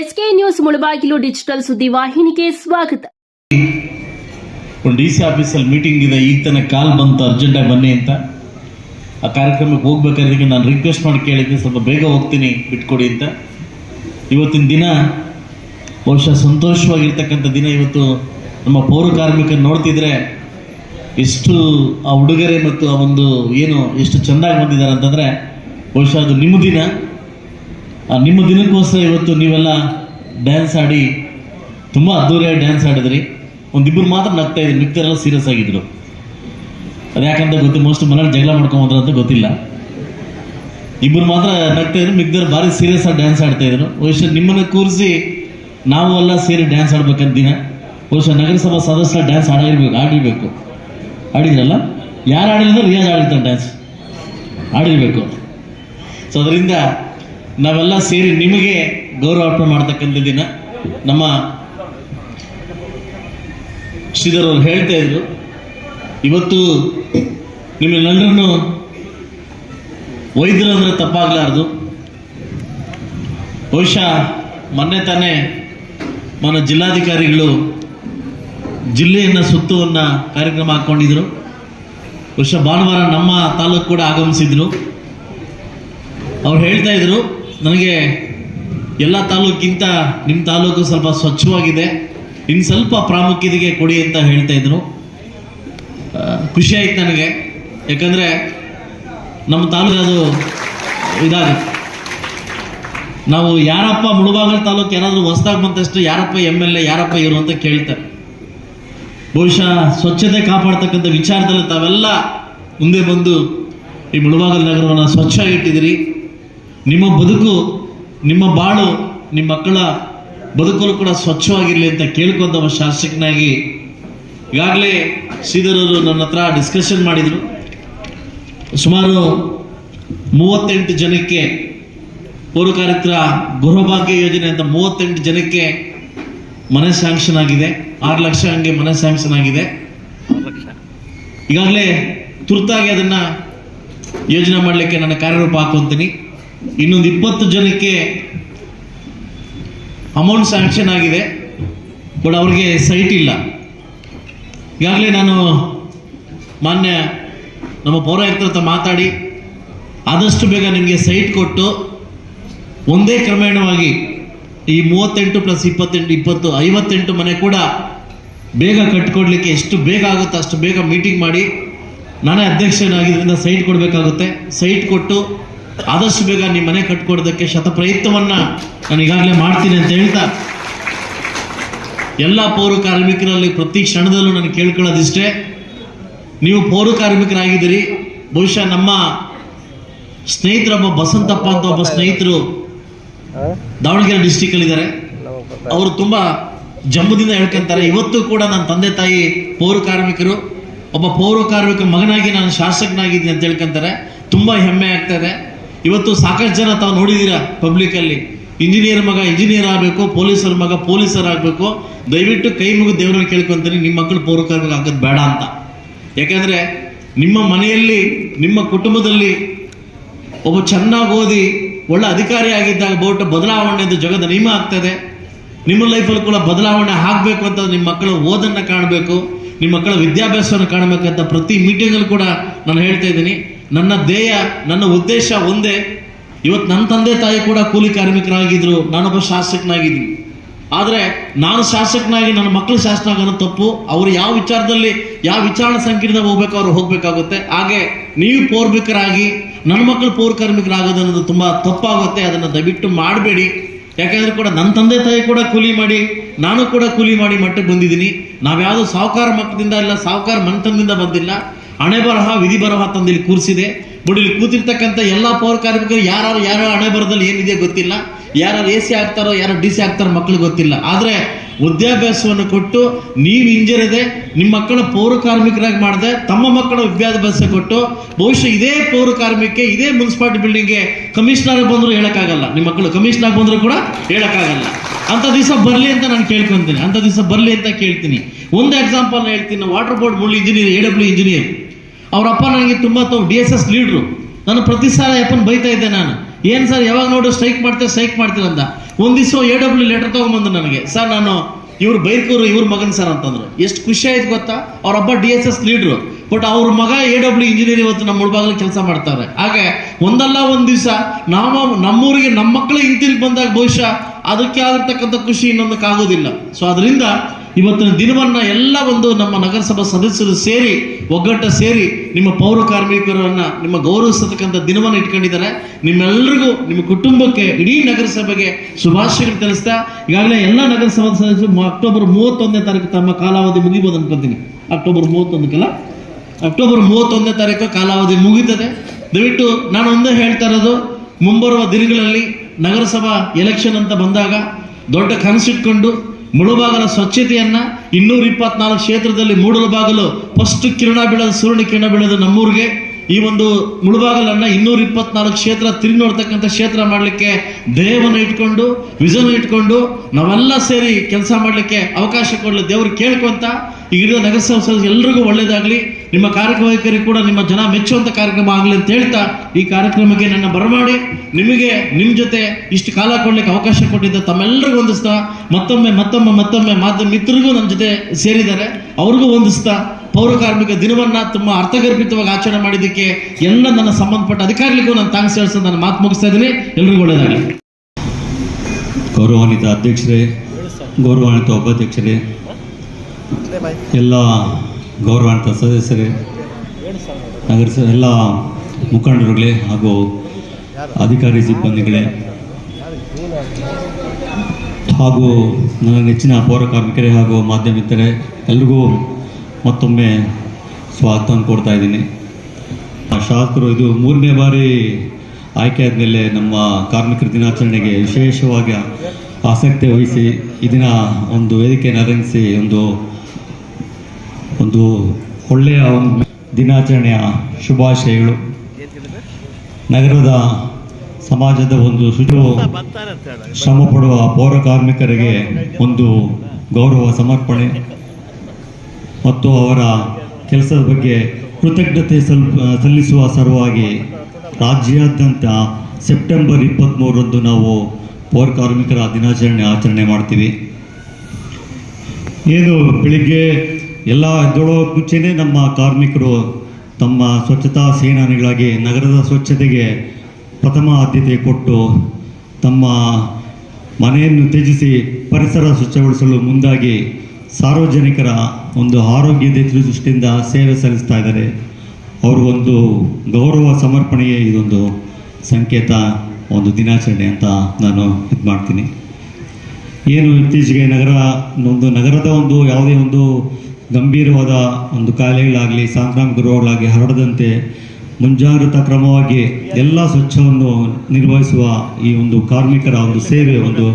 SK news Mulbagal digital ಸುದ್ದಿ ವಾಹಿನಿಗೆ ಸ್ವಾಗತ. ಒಂದು ಡಿ ಸಿ ಆಫೀಸಲ್ಲಿ ಮೀಟಿಂಗ್ ಇದೆ ಈಗ ತನಕ ಕಾಲ್ ಬಂತು ಅರ್ಜೆಂಟಾಗಿ ಬನ್ನಿ ಅಂತ. ಆ ಕಾರ್ಯಕ್ರಮಕ್ಕೆ ಹೋಗ್ಬೇಕಾದ್ರೆ ನಾನು ರಿಕ್ವೆಸ್ಟ್ ಮಾಡಿ ಕೇಳಿದ್ದೆ, ಸ್ವಲ್ಪ ಬೇಗ ಹೋಗ್ತೀನಿ, ಬಿಟ್ಕೊಡಿ ಅಂತ. ಇವತ್ತಿನ ದಿನ, ಬಹುಶಃ ಸಂತೋಷವಾಗಿರ್ತಕ್ಕಂಥ ದಿನ ಇವತ್ತು. ನಮ್ಮ ಪೌರ ಕಾರ್ಮಿಕರು ನೋಡ್ತಿದ್ರೆ, ಎಷ್ಟು ಆ ಉಡುಗೊರೆ ಮತ್ತು ಆ ಒಂದು ಏನು, ಎಷ್ಟು ಚೆಂದಾಗಿ ಬಂದಿದ್ದಾರೆ ಅಂತಂದರೆ, ಬಹುಶಃ ಅದು ನಿಮ್ಮ ದಿನ. ನಿಮ್ಮ ದಿನಕ್ಕೋಸ್ಕರ ಇವತ್ತು ನೀವೆಲ್ಲ ಡ್ಯಾನ್ಸ್ ಆಡಿ ತುಂಬ ಅದ್ದೂರಿಯಾಗಿ ಡ್ಯಾನ್ಸ್ ಆಡಿದ್ರಿ. ಒಂದಿಬ್ಬರು ಮಾತ್ರ ನಗ್ತಾ ಇದ್ರು, ಮಿಕ್ತರೆಲ್ಲ ಸೀರಿಯಸ್ ಆಗಿದ್ರು. ಅದು ಯಾಕಂತ ಗೊತ್ತು ಮೋಸ್ಟ್ ಮನೇಲಿ ಜಗಳ ಮಾಡ್ಕೊಂಬಂದ್ರ ಅಂತ ಗೊತ್ತಿಲ್ಲ. ಇಬ್ಬರು ಮಾತ್ರ ನಗ್ತಾ ಇದ್ರು ಮಿಕ್ದರು ಭಾರಿ ಸೀರಿಯಸ್ ಆಗಿ ಡ್ಯಾನ್ಸ್ ಆಡ್ತಾ ಇದ್ರು. ಬಹುಶಃ ನಿಮ್ಮನ್ನು ಕೂರಿಸಿ ನಾವು ಎಲ್ಲ ಸೇರಿ ಡ್ಯಾನ್ಸ್ ಆಡ್ಬೇಕಂತ ದಿನ. ಬಹುಶಃ ನಗರಸಭಾ ಸದಸ್ಯರ ಡ್ಯಾನ್ಸ್ ಆಡಿರ್ಬೇಕು ಆಡಿರ್ಬೇಕು. ಆಡಿದ್ರಲ್ಲ? ಯಾರು ಆಡಿದ್ರು ರಿಯಾಜ್ ಆಡಿರ್ತಾನೆ ಡ್ಯಾನ್ಸ್ ಆಡಿರ್ಬೇಕು. ಸೊ ಅದರಿಂದ ನಾವೆಲ್ಲ ಸೇರಿ ನಿಮಗೆ ಗೌರವ ಅರ್ಪಣೆ ಮಾಡ್ತಕ್ಕಂಥ ದಿನ. ನಮ್ಮ ಶ್ರೀಧರ್ ಅವರು ಹೇಳ್ತಾ ಇದ್ರು. ಇವತ್ತು ನಿಮ್ಮೆಲ್ಲರನ್ನು ವೈದ್ಯರು ಅಂದರೆ ತಪ್ಪಾಗಲಾರ್ದು. ಬಹುಶಃ ಮೊನ್ನೆ ತಾನೇ మన ಜಿಲ್ಲಾಧಿಕಾರಿಗಳು ಜಿಲ್ಲೆಯನ್ನು ಸುತ್ತುವನ್ನ ಕಾರ್ಯಕ್ರಮ ಹಾಕ್ಕೊಂಡಿದ್ರು ಬಹುಶಃ ಭಾನುವಾರ ನಮ್ಮ ತಾಲೂಕು ಕೂಡ ಆಗಮಿಸಿದ್ರು. ಅವ್ರು ಹೇಳ್ತಾ ಇದ್ರು ನನಗೆ ಎಲ್ಲ ತಾಲೂಕಿಗಿಂತ ನಿಮ್ಮ ತಾಲೂಕು ಸ್ವಲ್ಪ ಸ್ವಚ್ಛವಾಗಿದೆ. ಇನ್ನು ಸ್ವಲ್ಪ ಪ್ರಾಮುಖ್ಯತೆಗೆ ಕೊಡಿ ಅಂತ ಹೇಳ್ತಾ ಇದ್ರು. ಖುಷಿ ಆಯ್ತು ನನಗೆ. ಯಾಕಂದರೆ ನಮ್ಮ ತಾಲೂಕು ಅದು ಇದಾಗುತ್ತೆ ನಾವು ಯಾರಪ್ಪ ಮುಳುಬಾಗಲ ತಾಲೂಕು ಏನಾದರೂ ಹೊಸ್ದಾಗಿ ಬಂದಷ್ಟು ಯಾರಪ್ಪ ಎಂ ಎಲ್ ಎ, ಯಾರಪ್ಪ ಇವರು ಅಂತ ಕೇಳ್ತಾರೆ ಬಹುಶಃ ಸ್ವಚ್ಛತೆ ಕಾಪಾಡ್ತಕ್ಕಂಥ ವಿಚಾರದಲ್ಲಿ ತಾವೆಲ್ಲ ಮುಂದೆ ಬಂದು ಈ ಮುಳುಬಾಗಲ ನಗರವನ್ನು ಸ್ವಚ್ಛವಾಗಿಟ್ಟಿದ್ದೀರಿ ನಿಮ್ಮ ಬದುಕು, ನಿಮ್ಮ ಬಾಳು, ನಿಮ್ಮ ಮಕ್ಕಳ ಬದುಕಲು ಕೂಡ ಸ್ವಚ್ಛವಾಗಿರಲಿ ಅಂತ ಕೇಳ್ಕೊಂತ ಶಾಸಕನಾಗಿ ಈಗಾಗಲೇ ಶ್ರೀಧರರು ನನ್ನ ಹತ್ರ ಡಿಸ್ಕಷನ್ ಮಾಡಿದರು. ಸುಮಾರು ಮೂವತ್ತೆಂಟು ಜನಕ್ಕೆ ಪೌರಕಾರಿತ್ರ ಗೃಹಭಾಗ್ಯ ಯೋಜನೆ ಅಂತ ಮೂವತ್ತೆಂಟು ಜನಕ್ಕೆ ಮನೆ ಸ್ಯಾಂಕ್ಷನ್ ಆಗಿದೆ. ಆರು ಲಕ್ಷ ಹಂಗೆ ಮನೆ ಸ್ಯಾಂಕ್ಷನ್ ಆಗಿದೆ. ಈಗಾಗಲೇ ತುರ್ತಾಗಿ ಅದನ್ನು ಯೋಜನೆ ಮಾಡಲಿಕ್ಕೆ ನನ್ನ ಕಾರ್ಯರೂಪ ಹಾಕೊಂತೀನಿ ಇನ್ನೊಂದು ಇಪ್ಪತ್ತು ಜನಕ್ಕೆ ಅಮೌಂಟ್ ಸ್ಯಾಂಕ್ಷನ್ ಆಗಿದೆ ಬಟ್ ಅವ್ರಿಗೆ ಸೈಟ್ ಇಲ್ಲ. ಈಗಾಗಲೇ ನಾನು ಮಾನ್ಯ ನಮ್ಮ ಪೌರಾಯುಕ್ತರ ಹತ್ರ ಮಾತಾಡಿ, ಆದಷ್ಟು ಬೇಗ ನಿಮಗೆ ಸೈಟ್ ಕೊಟ್ಟು ಒಂದೇ ಕ್ರಮೇಣವಾಗಿ ಈ ಮೂವತ್ತೆಂಟು ಪ್ಲಸ್ ಇಪ್ಪತ್ತೆಂಟು, ಇಪ್ಪತ್ತು, ಐವತ್ತೆಂಟು ಮನೆ ಕೂಡ ಬೇಗ ಕಟ್ಕೊಡ್ಲಿಕ್ಕೆ ಎಷ್ಟು ಬೇಗ ಆಗುತ್ತೋ ಅಷ್ಟು ಬೇಗ ಮೀಟಿಂಗ್ ಮಾಡಿ, ನಾನೇ ಅಧ್ಯಕ್ಷನಾಗಿದ್ದರಿಂದ ಸೈಟ್ ಕೊಡಬೇಕಾಗುತ್ತೆ. ಸೈಟ್ ಕೊಟ್ಟು ಆದಷ್ಟು ಬೇಗ ನಿಮ್ಮ ಮನೆ ಕಟ್ಕೊಡೋದಕ್ಕೆ ಶತ ಪ್ರಯತ್ನವನ್ನು ನಾನು ಈಗಾಗಲೇ ಮಾಡ್ತೀನಿ ಅಂತ ಹೇಳ್ತಾ, ಎಲ್ಲ ಪೌರ ಕಾರ್ಮಿಕರಲ್ಲಿ ಪ್ರತಿ ಕ್ಷಣದಲ್ಲೂ ನಾನು ಕೇಳ್ಕೊಳ್ಳೋದಿಷ್ಟೇ, ನೀವು ಪೌರ ಕಾರ್ಮಿಕರಾಗಿದ್ದೀರಿ, ಬಹುಶಃ ನಮ್ಮ ಸ್ನೇಹಿತರೊಬ್ಬ ಬಸಂತಪ್ಪ ಅಂತ ಒಬ್ಬ ಸ್ನೇಹಿತರು ದಾವಣಗೆರೆ ಡಿಸ್ಟಿಕ್ ಅಲ್ಲಿ ಇದ್ದಾರೆ. ಅವರು ತುಂಬ ಜಂಬದಿಂದ ಹೇಳ್ಕೊಂತಾರೆ, ಇವತ್ತು ಕೂಡ ನನ್ನ ತಂದೆ ತಾಯಿ ಪೌರ ಕಾರ್ಮಿಕರು, ಒಬ್ಬ ಪೌರ ಕಾರ್ಮಿಕ ಮಗನಾಗಿ ನಾನು ಶಾಸಕನಾಗಿದ್ದೀನಿ ಅಂತ ಹೇಳ್ಕೊಂತಾರೆ, ತುಂಬಾ ಹೆಮ್ಮೆ ಆಗ್ತದೆ ಇವತ್ತು ಸಾಕಷ್ಟು ಜನ ತಾವು ನೋಡಿದ್ದೀರಾ ಪಬ್ಲಿಕ್ ಅಲ್ಲಿ. ಇಂಜಿನಿಯರ್ ಮಗ ಇಂಜಿನಿಯರ್ ಆಗಬೇಕು, ಪೊಲೀಸರ ಮಗ ಪೊಲೀಸರ್ ಆಗಬೇಕು. ದಯವಿಟ್ಟು ಕೈ ಮುಗಿದು ದೇವರಲ್ಲಿ ಕೇಳ್ಕೊಂತೀನಿ, ನಿಮ್ಮ ಮಕ್ಕಳು ಪೌರ ಹಾಕೋದು ಬೇಡ ಅಂತ. ಯಾಕೆಂದರೆ ನಿಮ್ಮ ಮನೆಯಲ್ಲಿ, ನಿಮ್ಮ ಕುಟುಂಬದಲ್ಲಿ ಒಬ್ಬ ಚೆನ್ನಾಗಿ ಓದಿ, ಒಳ್ಳೆ ಅಧಿಕಾರಿ ಆಗಿದ್ದಾಗ ಬಹುಟ ಬದಲಾವಣೆ ಅಂತ ಜಗದ ನಿಯಮ ಆಗ್ತದೆ. ನಿಮ್ಮ ಲೈಫಲ್ಲಿ ಕೂಡ ಬದಲಾವಣೆ ಆಗಬೇಕು ಅಂತ ನಿಮ್ಮ ಮಕ್ಕಳ ಓದನ್ನು ಕಾಣಬೇಕು, ನಿಮ್ಮ ಮಕ್ಕಳ ವಿದ್ಯಾಭ್ಯಾಸವನ್ನು ಕಾಣಬೇಕಂತ ಪ್ರತಿ ಮೀಟಿಂಗಲ್ಲಿ ಕೂಡ ನಾನು ಹೇಳ್ತಾ ಇದ್ದೀನಿ. ನನ್ನ ಧ್ಯೇಯ, ನನ್ನ ಉದ್ದೇಶ ಒಂದೇ. ಇವತ್ತು ನನ್ನ ತಂದೆ ತಾಯಿ ಕೂಡ ಕೂಲಿ ಕಾರ್ಮಿಕರಾಗಿದ್ದರು ನಾನೊಬ್ಬ ಶಾಸಕನಾಗಿದ್ದೀನಿ. ಆದರೆ ನಾನು ಶಾಸಕನಾಗಿ ನನ್ನ ಮಕ್ಕಳು ಶಾಸನ ಆಗೋದು ತಪ್ಪು, ಅವರು ಯಾವ ವಿಚಾರದಲ್ಲಿ, ಯಾವ ವಿಚಾರಣಾ ಸಂಕೀರ್ಣ ಹೋಗ್ಬೇಕು, ಅವ್ರು ಹೋಗಬೇಕಾಗುತ್ತೆ. ಹಾಗೆ ನೀವು ಪೌರ್ಮಿಕರಾಗಿ ನನ್ನ ಮಕ್ಕಳು ಪೌರ ಕಾರ್ಮಿಕರಾಗೋದು ಅನ್ನೋದು ತುಂಬ ತಪ್ಪಾಗುತ್ತೆ, ಅದನ್ನು ದಯವಿಟ್ಟು ಮಾಡಬೇಡಿ. ಯಾಕೆಂದರೆ ಕೂಡ ನನ್ನ ತಂದೆ ತಾಯಿ ಕೂಡ ಕೂಲಿ ಮಾಡಿ, ನಾನು ಕೂಡ ಕೂಲಿ ಮಾಡಿ ಮಟ್ಟಕ್ಕೆ ಬಂದಿದ್ದೀನಿ. ನಾವು ನಾವ್ಯಾವುದು ಸಾಹುಕಾರ ಮಕ್ಕಳಿಂದ ಇಲ್ಲ ಸಾಹುಕಾರ ಮನೆತನದಿಂದ ಬಂದಿಲ್ಲ. ಹಣೆ ಬರಹ ವಿಧಿ ಬರಹ ತಂದು ಇಲ್ಲಿ ಕೂರಿಸಿದೆ. ಬಟ್ ಇಲ್ಲಿ ಕೂತಿರ್ತಕ್ಕಂಥ ಎಲ್ಲ ಪೌರ ಕಾರ್ಮಿಕರು ಯಾರು ಯಾರು ಹಣೆ ಬರದಲ್ಲಿ ಏನಿದೆ ಗೊತ್ತಿಲ್ಲ. ಯಾರು ಎ ಸಿ ಆಗ್ತಾರೋ ಯಾರು ಡಿ ಸಿ ಆಗ್ತಾರೋ ಮಕ್ಕಳು ಗೊತ್ತಿಲ್ಲ. ಆದರೆ ವಿದ್ಯಾಭ್ಯಾಸವನ್ನು ಕೊಟ್ಟು ನೀವು ಹಿಂಜರಿದೆ ನಿಮ್ಮ ಮಕ್ಕಳ ಪೌರ ಕಾರ್ಮಿಕರಾಗಿ ಮಾಡಿದೆ, ತಮ್ಮ ಮಕ್ಕಳ ವಿದ್ಯಾಭ್ಯಾಸ ಕೊಟ್ಟು ಬಹುಶಃ ಇದೇ ಪೌರ ಕಾರ್ಮಿಕಕ್ಕೆ, ಇದೇ ಮುನ್ಸಿಪಾಲ್ಟಿ ಬಿಲ್ಡಿಂಗ್ಗೆ ಕಮಿಷನರ್ ಬಂದರೂ ಹೇಳೋಕ್ಕಾಗಲ್ಲ. ನಿಮ್ಮ ಮಕ್ಕಳು ಕಮಿಷನರ್ ಬಂದರೂ ಕೂಡ ಹೇಳೋಕ್ಕಾಗಲ್ಲ. ಅಂತ ದಿವಸ ಬರಲಿ ಅಂತ ನಾನು ಕೇಳ್ಕೊಂತೀನಿ. ಅಂತ ದಿವಸ ಬರಲಿ ಅಂತ ಕೇಳ್ತೀನಿ. ಒಂದು ಎಕ್ಸಾಂಪಲ್ ಹೇಳ್ತೀನಿ. ವಾಟರ್ ಬೋರ್ಡ್ ಮುಳ್ಳು ಇಂಜಿನಿಯರ್ ಎ ಡಬ್ಲ್ಯೂ ಇಂಜಿನಿಯರ್ ಅವರಪ್ಪ ನನಗೆ ತುಂಬ ಡಿ ಎಸ್ ಎಸ್ ಲೀಡ್ರು ನಾನು ಪ್ರತಿ ಸಾಲ ಅಪ್ಪನ ಬೈತಾ ಇದ್ದೆ ನಾನು. ಏನು ಸರ್, ಯಾವಾಗ ನೋಡು ಸ್ಟ್ರೈಕ್ ಮಾಡ್ತೀರ ಸ್ಟ್ರೈಕ್ ಮಾಡ್ತೀರ ಅಂತ. ಒಂದು ದಿವಸ ಎ ಡಬ್ಲ್ಯೂ ಲೆಟರ್ ತೊಗೊಂಬಂದು ನನಗೆ. ಸರ್, ನಾನು ಇವ್ರು ಬೈರ್ಕೂರು, ಇವ್ರ ಮಗನ್ ಸರ್ ಅಂತಂದ್ರು. ಎಷ್ಟು ಖುಷಿ ಆಯ್ತು ಗೊತ್ತಾ? ಅವ್ರ ಹಬ್ಬ ಡಿ ಎಸ್ ಎಸ್ ಲೀಡ್ರು ಬಟ್ ಅವ್ರ ಮಗ ಎ ಡಬ್ಲ್ಯೂ ಇಂಜಿನಿಯರ್ ಇವತ್ತು ನಮ್ಮ ಮುಳುಬಾಗಲು ಕೆಲಸ ಮಾಡ್ತಾರೆ. ಹಾಗೆ ಒಂದಲ್ಲ ಒಂದು ದಿವಸ ನಾವು ನಮ್ಮೂರಿಗೆ ನಮ್ಮ ಮಕ್ಕಳು ಹಿಂತಿರುಗಿ ಬಂದಾಗ ಬಹುಶಃ ಅದಕ್ಕೆ ಆಗಿರ್ತಕ್ಕಂಥ ಖುಷಿ ಇನ್ನೊಂದಕ್ಕೆ ಆಗೋದಿಲ್ಲ ಸೊ ಅದರಿಂದ ಇವತ್ತಿನ ದಿನವನ್ನ ಎಲ್ಲ ಒಂದು ನಮ್ಮ ನಗರಸಭಾ ಸದಸ್ಯರು ಸೇರಿ, ಒಗ್ಗಟ್ಟ ಸೇರಿ ನಿಮ್ಮ ಪೌರ ಕಾರ್ಮಿಕರನ್ನು ನಿಮ್ಮ ಗೌರವಿಸತಕ್ಕಂಥ ದಿನವನ್ನು ಇಟ್ಕೊಂಡಿದ್ದಾರೆ. ನಿಮ್ಮೆಲ್ಲರಿಗೂ ನಿಮ್ಮ ಕುಟುಂಬಕ್ಕೆ, ಇಡೀ ನಗರಸಭೆಗೆ ಶುಭಾಶಯಗಳು ತಿಳಿಸ್ತಾ, ಈಗಾಗಲೇ ಎಲ್ಲ ನಗರಸಭಾ ಸದಸ್ಯರು ಅಕ್ಟೋಬರ್ ಮೂವತ್ತೊಂದನೇ ತಾರೀಕು ತಮ್ಮ ಕಾಲಾವಧಿ ಮುಗಿಬೋದು ಅನ್ಕೊಂತೀನಿ ಅಕ್ಟೋಬರ್ ಮೂವತ್ತೊಂದಕ್ಕೆಲ್ಲ? ಅಕ್ಟೋಬರ್ ಮೂವತ್ತೊಂದನೇ ತಾರೀಕು ಕಾಲಾವಧಿ ಮುಗೀತದೆ. ದಯವಿಟ್ಟು ನಾನು ಒಂದೇ ಹೇಳ್ತಾ ಇರೋದು, ಮುಂಬರುವ ದಿನಗಳಲ್ಲಿ ನಗರಸಭಾ ಎಲೆಕ್ಷನ್ ಅಂತ ಬಂದಾಗ ದೊಡ್ಡ ಕನಸಿಟ್ಕೊಂಡು ಮುಳುಬಾಗಲ ಸ್ವಚ್ಛತೆಯನ್ನ ಇನ್ನೂರ ಇಪ್ಪತ್ನಾಲ್ಕು ಕ್ಷೇತ್ರದಲ್ಲಿ ಮೂಡಲಬಾಗಲು ಫಸ್ಟ್ ಕಿರಣ ಬೀಳೋದು ಸೂರ್ಯ ಕಿರಣ ಬೀಳೋದು ನಮ್ಮೂರಿಗೆ. ಈ ಒಂದು ಮುಳುಬಾಗಲನ್ನ ಇನ್ನೂರ ಇಪ್ಪತ್ನಾಲ್ಕು ಕ್ಷೇತ್ರ ತಿರುಗಿ ನೋಡ್ತಕ್ಕಂಥ ಕ್ಷೇತ್ರ ಮಾಡಲಿಕ್ಕೆ ದೇಹವನ್ನು ಇಟ್ಕೊಂಡು ವಿಷನ್ ಇಟ್ಕೊಂಡು, ನಾವೆಲ್ಲ ಸೇರಿ ಕೆಲಸ ಮಾಡಲಿಕ್ಕೆ ಅವಕಾಶ ಕೊಡಲಿ. ದೇವರು ಕೇಳ್ಕೊಂತ ಈ ಇಡೀ ನಗರಸಭೆ ಎಲ್ರಿಗೂ ಒಳ್ಳೇದಾಗಲಿ. ನಿಮ್ಮ ಕಾರ್ಯವೈಖರಿ ಕೂಡ ನಿಮ್ಮ ಜನ ಮೆಚ್ಚುವಂಥ ಕಾರ್ಯಕ್ರಮ ಆಗಲಿ ಅಂತ ಹೇಳ್ತಾ ಈ ಕಾರ್ಯಕ್ರಮಕ್ಕೆ ನನ್ನ ಬರಮಾಡಿ. ನಿಮಗೆ ನಿಮ್ಮ ಜೊತೆ ಇಷ್ಟು ಕಾಲ ಕೊಡಲಿಕ್ಕೆ ಅವಕಾಶ ಕೊಟ್ಟಿದ್ದ ತಮ್ಮೆಲ್ಲರಿಗೂ ಹೊಂದಿಸ್ತಾ ಮತ್ತೊಮ್ಮೆ ಮತ್ತೊಮ್ಮೆ ಮತ್ತೊಮ್ಮೆ ಮಾಧ್ಯಮ ಮಿತ್ರರಿಗೂ ನನ್ನ ಜೊತೆ ಸೇರಿದ್ದಾರೆ. ಅವ್ರಿಗೂ ಹೊಂದಿಸ್ತಾ ಪೌರ ದಿನವನ್ನು ತುಂಬಾ ಅರ್ಥಗರ್ಭಿತವಾಗಿ ಆಚರಣೆ ಮಾಡಿದ್ದಕ್ಕೆ ಎಲ್ಲ ನನ್ನ ಸಂಬಂಧಪಟ್ಟ ಅಧಿಕಾರಿಗಳಿಗೂ ನಾನು ಥ್ಯಾಂಕ್ಸ್ ಹೇಳ್ಸ ನಾನು ಮಾತು ಮುಗಿಸ್ತಾ ಇದ್ದೀನಿ. ಎಲ್ರಿಗೂ ಒಳ್ಳೇದಾಗಲಿ ಗೌರವಾನ್ವಿತ ಅಧ್ಯಕ್ಷರೇ, ಗೌರವಾನ್ವಿತ ಉಪಾಧ್ಯಕ್ಷರೇ, ಎಲ್ಲ ಗೌರವಾನ್ವಿತ ಸದಸ್ಯರೇ, ನಗರ ಎಲ್ಲ ಮುಖಂಡರುಗಳೇ ಹಾಗೂ ಅಧಿಕಾರಿ ಸಿಬ್ಬಂದಿಗಳೇ, ಹಾಗೂ ನನ್ನ ನೆಚ್ಚಿನ ಪೌರ ಕಾರ್ಮಿಕರೇ ಹಾಗೂ ಮಾಧ್ಯಮ ಮಿತ್ರರೇ ಎಲ್ರಿಗೂ ಮತ್ತೊಮ್ಮೆ ಸ್ವಾಗತ ಕೊಡ್ತಾ ಇದ್ದೀನಿ. ಆ ಶಾಸಕರು, ಇದು ಮೂರನೇ ಬಾರಿ ಆಯ್ಕೆ ಆದಮೇಲೆ ನಮ್ಮ ಕಾರ್ಮಿಕರ ದಿನಾಚರಣೆಗೆ ವಿಶೇಷವಾಗಿ ಆಸಕ್ತಿ ವಹಿಸಿ ಇದನ್ನು ಒಂದು ವೇದಿಕೆಯನ್ನು ಅರಂಗಿಸಿ ಒಂದು ಒಂದು ಒಳ್ಳೆಯ ಒಂದು ದಿನಾಚರಣೆಯ ಶುಭಾಶಯಗಳು. ನಗರದ ಸಮಾಜದ ಒಂದು ಸುಜು ಶ್ರಮ ಪಡುವ ಪೌರ ಕಾರ್ಮಿಕರಿಗೆ ಒಂದು ಗೌರವ, ಸಮರ್ಪಣೆ. ಮತ್ತು ಅವರ ಕೆಲಸದ ಬಗ್ಗೆ ಕೃತಜ್ಞತೆ ಸಲ್ ಸಲ್ಲಿಸುವ ಸಲುವಾಗಿ ರಾಜ್ಯಾದ್ಯಂತ ಸೆಪ್ಟೆಂಬರ್ ಇಪ್ಪತ್ತ್ಮೂರರಂದು ನಾವು ಪೌರ ಕಾರ್ಮಿಕರ ದಿನಾಚರಣೆ ಆಚರಣೆ ಮಾಡ್ತೀವಿ. ಏನು ಬೆಳಿಗ್ಗೆ ಎಲ್ಲ ಎದ್ದೇಳೋ ಮುಂಚೆನೇ ನಮ್ಮ ಕಾರ್ಮಿಕರು ತಮ್ಮ ಸ್ವಚ್ಛತಾ ಸೇನಾನಿಗಳಾಗಿ ನಗರದ ಸ್ವಚ್ಛತೆಗೆ ಪ್ರಥಮ ಆದ್ಯತೆ ಕೊಟ್ಟು ತಮ್ಮ ಮನೆಯನ್ನು ತ್ಯಜಿಸಿ ಪರಿಸರ ಸ್ವಚ್ಛಗೊಳಿಸಲು ಮುಂದಾಗಿ ಸಾರ್ವಜನಿಕರ ಒಂದು ಆರೋಗ್ಯದ ದೃಷ್ಟಿಯಿಂದ ಸೇವೆ ಸಲ್ಲಿಸ್ತಾ ಇದ್ದಾರೆ. ಒಂದು ಗೌರವ ಸಮರ್ಪಣೆಯೇ ಇದೊಂದು ಸಂಕೇತ, ಒಂದು ದಿನಾಚರಣೆ ಅಂತ ನಾನು ಇದು ಮಾಡ್ತೀನಿ. ಏನು ಇತ್ತೀಚೆಗೆ ನಗರ, ಒಂದು ನಗರದ ಒಂದು ಯಾವುದೇ ಒಂದು ಗಂಭೀರವಾದ ಒಂದು ಕಾಯಿಲೆಗಳಾಗಲಿ, ಸಾಂಕ್ರಾಮಿಕ ರೋಗಗಳಾಗಲಿ ಹರಡದಂತೆ ಮುಂಜಾಗ್ರತಾ ಕ್ರಮವಾಗಿ ಎಲ್ಲ ಸ್ವಚ್ಛವನ್ನು ನಿರ್ವಹಿಸುವ ಈ ಒಂದು ಕಾರ್ಮಿಕರ ಒಂದು ಸೇವೆ, ಒಂದು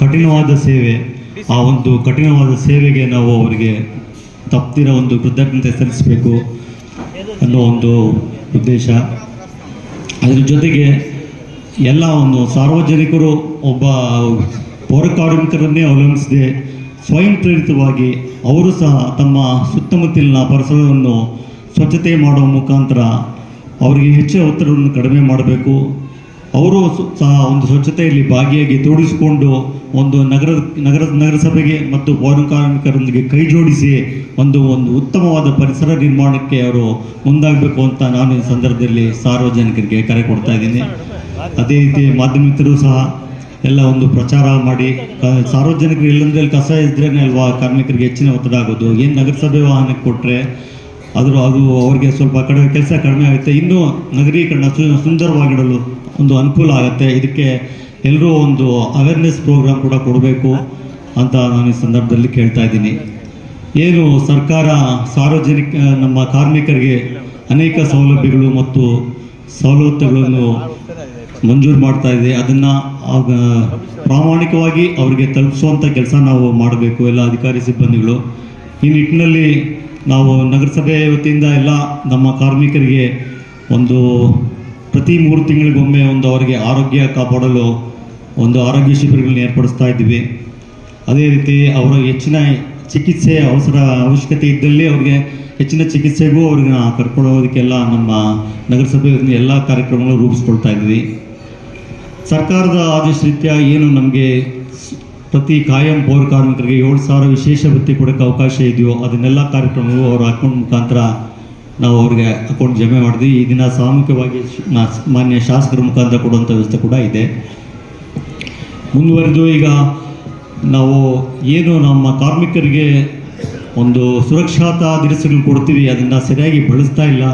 ಕಠಿಣವಾದ ಸೇವೆ. ಆ ಒಂದು ಕಠಿಣವಾದ ಸೇವೆಗೆ ನಾವು ಅವರಿಗೆ ತಪ್ಪಿನ ಒಂದು ಕೃತಜ್ಞತೆ ಸಲ್ಲಿಸಬೇಕು ಅನ್ನೋ ಒಂದು ಉದ್ದೇಶ. ಅದರ ಜೊತೆಗೆ ಎಲ್ಲ ಒಂದು ಸಾರ್ವಜನಿಕರು ಒಬ್ಬ ಪೌರ ಕಾರ್ಮಿಕರನ್ನೇ ಅವಲಂಬಿಸದೆ ಸ್ವಯಂ ಪ್ರೇರಿತವಾಗಿ ಅವರು ಸಹ ತಮ್ಮ ಸುತ್ತಮುತ್ತಲಿನ ಪರಿಸರವನ್ನು ಸ್ವಚ್ಛತೆ ಮಾಡುವ ಮುಖಾಂತರ ಅವರಿಗೆ ಹೆಚ್ಚಿನ ಒತ್ತಡವನ್ನು ಕಡಿಮೆ ಮಾಡಬೇಕು. ಅವರು ಸಹ ಒಂದು ಸ್ವಚ್ಛತೆಯಲ್ಲಿ ಭಾಗಿಯಾಗಿ ತೊಡಗಿಸಿಕೊಂಡು ಒಂದು ನಗರ ನಗರ, ನಗರಸಭೆಗೆ ಮತ್ತು ಪೌರ ಕಾರ್ಮಿಕರೊಂದಿಗೆ ಕೈ ಜೋಡಿಸಿ ಒಂದು ಒಂದು ಉತ್ತಮವಾದ ಪರಿಸರ ನಿರ್ಮಾಣಕ್ಕೆ ಅವರು ಮುಂದಾಗಬೇಕು ಅಂತ ನಾನು ಈ ಸಂದರ್ಭದಲ್ಲಿ ಸಾರ್ವಜನಿಕರಿಗೆ ಕರೆ ಕೊಡ್ತಾ ಇದ್ದೀನಿ. ಅದೇ ರೀತಿ ಮಾಧ್ಯಮಿಕರು ಸಹ ಎಲ್ಲ ಒಂದು ಪ್ರಚಾರ ಮಾಡಿ ಸಾರ್ವಜನಿಕರು ಎಲ್ಲಂದ್ರೆ ಕಸ ಇದ್ರೇನೆ ಅಲ್ವಾ ಕಾರ್ಮಿಕರಿಗೆ ಹೆಚ್ಚಿನ ಒತ್ತಡ ಆಗೋದು, ಏನು ನಗರಸಭೆ ವಾಹನಕ್ಕೆ ಕೊಟ್ಟರೆ ಆದರೂ ಅದು ಅವ್ರಿಗೆ ಸ್ವಲ್ಪ ಕಡಿಮೆ, ಕೆಲಸ ಕಡಿಮೆ ಆಗುತ್ತೆ. ಇನ್ನೂ ನಗರೀಕರಣ ಸುಂದರವಾಗಿಡಲು ಒಂದು ಅನುಕೂಲ ಆಗುತ್ತೆ. ಇದಕ್ಕೆ ಎಲ್ಲರೂ ಒಂದು ಅವೇರ್ನೆಸ್ ಪ್ರೋಗ್ರಾಮ್ ಕೂಡ ಕೊಡಬೇಕು ಅಂತ ನಾನು ಈ ಸಂದರ್ಭದಲ್ಲಿ ಕೇಳ್ತಾ ಇದ್ದೀನಿ. ಏನು ಸರ್ಕಾರ ಸಾರ್ವಜನಿಕ, ನಮ್ಮ ಕಾರ್ಮಿಕರಿಗೆ ಅನೇಕ ಸೌಲಭ್ಯಗಳು ಮತ್ತು ಸವಲತ್ತುಗಳನ್ನು ಮಂಜೂರು ಮಾಡ್ತಾ ಇದೆ. ಅದನ್ನು ಪ್ರಾಮಾಣಿಕವಾಗಿ ಅವರಿಗೆ ತಲುಪಿಸುವಂಥ ಕೆಲಸ ನಾವು ಮಾಡಬೇಕು. ಎಲ್ಲ ಅಧಿಕಾರಿ ಸಿಬ್ಬಂದಿಗಳು. ಈ ನಿಟ್ಟಿನಲ್ಲಿ ನಾವು ನಗರಸಭೆ ವತಿಯಿಂದ ಎಲ್ಲ ನಮ್ಮ ಕಾರ್ಮಿಕರಿಗೆ ಒಂದು ಪ್ರತಿ ಮೂರು ತಿಂಗಳಿಗೊಮ್ಮೆ ಒಂದು ಅವರಿಗೆ ಆರೋಗ್ಯ ಕಾಪಾಡಲು ಒಂದು ಆರೋಗ್ಯ ಶಿಬಿರಗಳನ್ನ ಏರ್ಪಡಿಸ್ತಾ ಇದ್ದೀವಿ. ಅದೇ ರೀತಿ ಅವರ ಹೆಚ್ಚಿನ ಚಿಕಿತ್ಸೆ ಅವಸರ ಅವಶ್ಯಕತೆ ಇದ್ದಲ್ಲಿ ಅವ್ರಿಗೆ ಹೆಚ್ಚಿನ ಚಿಕಿತ್ಸೆಗೂ ಅವ್ರನ್ನ ಕರ್ಕೊಳ್ಳೋದಕ್ಕೆಲ್ಲ ನಮ್ಮ ನಗರಸಭೆ ಎಲ್ಲ ಕಾರ್ಯಕ್ರಮಗಳು ರೂಪಿಸ್ಕೊಳ್ತಾ ಇದ್ವಿ ಸರ್ಕಾರದ ಆದೇಶ ರೀತ್ಯ ಏನು ನಮಗೆ ಪ್ರತಿ ಕಾಯಂ ಪೌರ ಕಾರ್ಮಿಕರಿಗೆ ಏಳು ಸಾವಿರ ವಿಶೇಷ ವೃತ್ತಿ ಕೊಡೋಕ್ಕೆ ಅವಕಾಶ ಇದೆಯೋ ಅದನ್ನೆಲ್ಲ ಕಾರ್ಯಕ್ರಮವು ಅವರ ಅಕೌಂಟ್ ಮುಖಾಂತರ ನಾವು ಅವ್ರಿಗೆ ಅಕೌಂಟ್ ಜಮೆ ಮಾಡಿದ್ವಿ. ಈ ದಿನ ಸಾಮೂಹಿಕವಾಗಿ ಮಾನ್ಯ ಶಾಸಕರ ಮುಖಾಂತರ ಕೊಡುವಂಥ ವ್ಯವಸ್ಥೆ ಕೂಡ ಇದೆ. ಮುಂದುವರೆದು ಈಗ ನಾವು ಏನು ನಮ್ಮ ಕಾರ್ಮಿಕರಿಗೆ ಒಂದು ಸುರಕ್ಷತಾ ದಿರಿಸುಗಳು ಕೊಡ್ತೀವಿ, ಅದನ್ನು ಸರಿಯಾಗಿ ಬಳಸ್ತಾ ಇಲ್ಲ.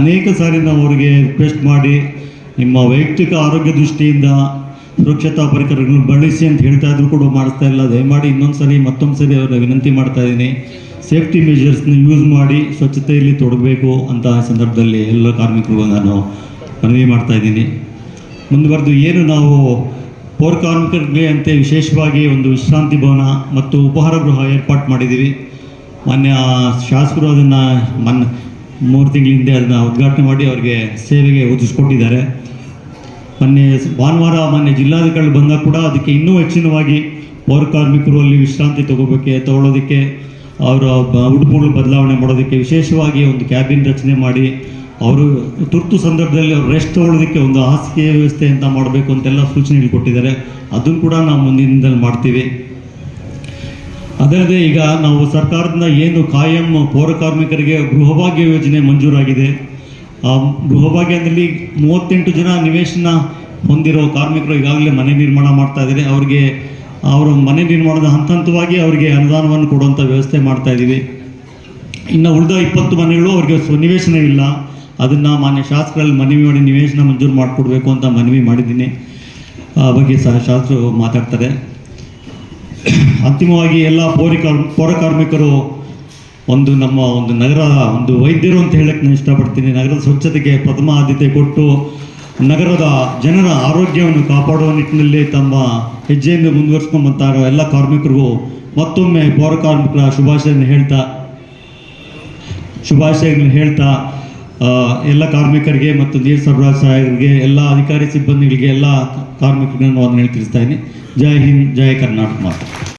ಅನೇಕ ಸಾರಿ ನಾವು ಅವರಿಗೆ ರಿಕ್ವೆಸ್ಟ್ ಮಾಡಿ, ನಿಮ್ಮ ವೈಯಕ್ತಿಕ ಆರೋಗ್ಯ ದೃಷ್ಟಿಯಿಂದ ಸುರಕ್ಷತಾ ಪರಿಕರಗಳನ್ನು ಬಳಸಿ ಅಂತ ಹೇಳ್ತಾ ಇದ್ರು ಕೂಡ ಮಾಡಿಸ್ತಾ ಇಲ್ಲ. ದಯಮಾಡಿ ಇನ್ನೊಂದು ಸರಿ ಮತ್ತೊಂದು ಸರಿ ಅವರ ವಿನಂತಿ ಮಾಡ್ತಾ ಇದ್ದೀನಿ. ಸೇಫ್ಟಿ ಮೆಷರ್ಸ್ನ ಯೂಸ್ ಮಾಡಿ ಸ್ವಚ್ಛತೆಯಲ್ಲಿ ತೊಡಗಬೇಕು ಅಂತ ಸಂದರ್ಭದಲ್ಲಿ ಎಲ್ಲ ಕಾರ್ಮಿಕರಿಗೂ ನಾನು ಮನವಿ ಮಾಡ್ತಾ ಇದ್ದೀನಿ. ಮುಂದುವರೆದು ಏನು ನಾವು ಪೌರ ಕಾರ್ಮಿಕರಿಗೆ ಅಂತೆ ವಿಶೇಷವಾಗಿ ಒಂದು ವಿಶ್ರಾಂತಿ ಭವನ ಮತ್ತು ಉಪಹಾರ ಗೃಹ ಏರ್ಪಾಟ್ ಮಾಡಿದ್ದೀವಿ. ಮಾನ್ಯ ಶಾಸಕರು ಅದನ್ನು ಮನ್ ಮೂರು ತಿಂಗಳ ಹಿಂದೆ ಅದನ್ನು ಉದ್ಘಾಟನೆ ಮಾಡಿ ಅವರಿಗೆ ಸೇವೆಗೆ ಒದಗಿಸ್ಕೊಟ್ಟಿದ್ದಾರೆ. ಮೊನ್ನೆ ಭಾನುವಾರ ಮೊನ್ನೆ ಜಿಲ್ಲಾಧಿಕಾರಿಗಳು ಬಂದಾಗ ಕೂಡ ಅದಕ್ಕೆ ಇನ್ನೂ ಹೆಚ್ಚಿನವಾಗಿ ಪೌರ ಕಾರ್ಮಿಕರು ಅಲ್ಲಿ ವಿಶ್ರಾಂತಿ ತಗೋಬೇಕೆ ತಗೊಳ್ಳೋದಕ್ಕೆ ಅವರ ಉಡುಪುಗಳು ಬದಲಾವಣೆ ಮಾಡೋದಕ್ಕೆ ವಿಶೇಷವಾಗಿ ಒಂದು ಕ್ಯಾಬಿನ್ ರಚನೆ ಮಾಡಿ, ಅವರು ತುರ್ತು ಸಂದರ್ಭದಲ್ಲಿ ಅವರು ರೆಸ್ಟ್ ತಗೊಳ್ಳೋದಕ್ಕೆ ಒಂದು ಹಾಸಿಗೆ ವ್ಯವಸ್ಥೆ ಅಂತ ಮಾಡಬೇಕು ಅಂತೆಲ್ಲ ಸೂಚನೆ ಕೊಟ್ಟಿದ್ದಾರೆ. ಅದನ್ನು ಕೂಡ ನಾವು ಮುಂದಿನ ದಿನದಲ್ಲಿ ಮಾಡ್ತೀವಿ. ಅದಲ್ಲದೆ ಈಗ ನಾವು ಸರ್ಕಾರದಿಂದ ಏನು ಕಾಯಂ ಪೌರ ಕಾರ್ಮಿಕರಿಗೆ ಗೃಹಭಾಗ್ಯ ಯೋಜನೆ ಮಂಜೂರಾಗಿದೆ. ಗೃಹಭಾಗ್ಯದಲ್ಲಿ ಮೂವತ್ತೆಂಟು ಜನ ನಿವೇಶನ ಹೊಂದಿರೋ ಕಾರ್ಮಿಕರು ಈಗಾಗಲೇ ಮನೆ ನಿರ್ಮಾಣ ಮಾಡ್ತಾ ಇದ್ದಾರೆ. ಅವರಿಗೆ, ಅವರ ಮನೆ ನಿರ್ಮಾಣದ ಹಂತ ಹಂತವಾಗಿ ಅವರಿಗೆ ಅನುದಾನವನ್ನು ಕೊಡುವಂಥ ವ್ಯವಸ್ಥೆ ಮಾಡ್ತಾ ಇದ್ದೀವಿ. ಇನ್ನು ಉಳಿದ ಇಪ್ಪತ್ತು ಮನೆಗಳು ಅವರಿಗೆ ಸ್ವನಿವೇಶನ ಇಲ್ಲ. ಅದನ್ನು ಮಾನ್ಯ ಶಾಸಕರಲ್ಲಿ ಮನವಿ ಮಾಡಿ ನಿವೇಶನ ಮಂಜೂರು ಮಾಡಿಕೊಡ್ಬೇಕು ಅಂತ ಮನವಿ ಮಾಡಿದ್ದೀನಿ. ಆ, ಬಗ್ಗೆ ಸಹ ಶಾಸಕರು ಮಾತಾಡ್ತಾರೆ. ಅಂತಿಮವಾಗಿ ಎಲ್ಲ ಪೌರ ಪೌರ ಕಾರ್ಮಿಕರು ಒಂದು ನಮ್ಮ ಒಂದು ನಗರ, ಒಂದು ವೈದ್ಯರು ಅಂತ ಹೇಳಕ್ಕೆ ನಾನು ಇಷ್ಟಪಡ್ತೀನಿ. ನಗರದ ಸ್ವಚ್ಛತೆಗೆ ಪ್ರಥಮ ಆದ್ಯತೆ ಕೊಟ್ಟು ನಗರದ ಜನರ ಆರೋಗ್ಯವನ್ನು ಕಾಪಾಡುವ ನಿಟ್ಟಿನಲ್ಲಿ ತಮ್ಮ ಹೆಜ್ಜೆಯನ್ನು ಮುಂದುವರಿಸ್ಕೊಂಬಂತಾರೋ ಎಲ್ಲ ಕಾರ್ಮಿಕರಿಗೂ ಮತ್ತೊಮ್ಮೆ ಪೌರ ಕಾರ್ಮಿಕರ ಶುಭಾಶಯನ ಹೇಳ್ತಾ, ಶುಭಾಶಯಗಳನ್ನು ಹೇಳ್ತಾ ಎಲ್ಲ ಕಾರ್ಮಿಕರಿಗೆ ಮತ್ತು ನೀರು ಸರಬರಾಜು ಸಹಾಯಕರಿಗೆ, ಎಲ್ಲ ಅಧಿಕಾರಿ ಸಿಬ್ಬಂದಿಗಳಿಗೆ, ಎಲ್ಲ ಕಾರ್ಮಿಕರಿಗೆ ನಾನು ಹೇಳ್ತಿರ್ತಾ ಇದ್ದೀನಿ. ಜೈ ಹಿಂದ್, ಜೈ ಕರ್ನಾಟಕ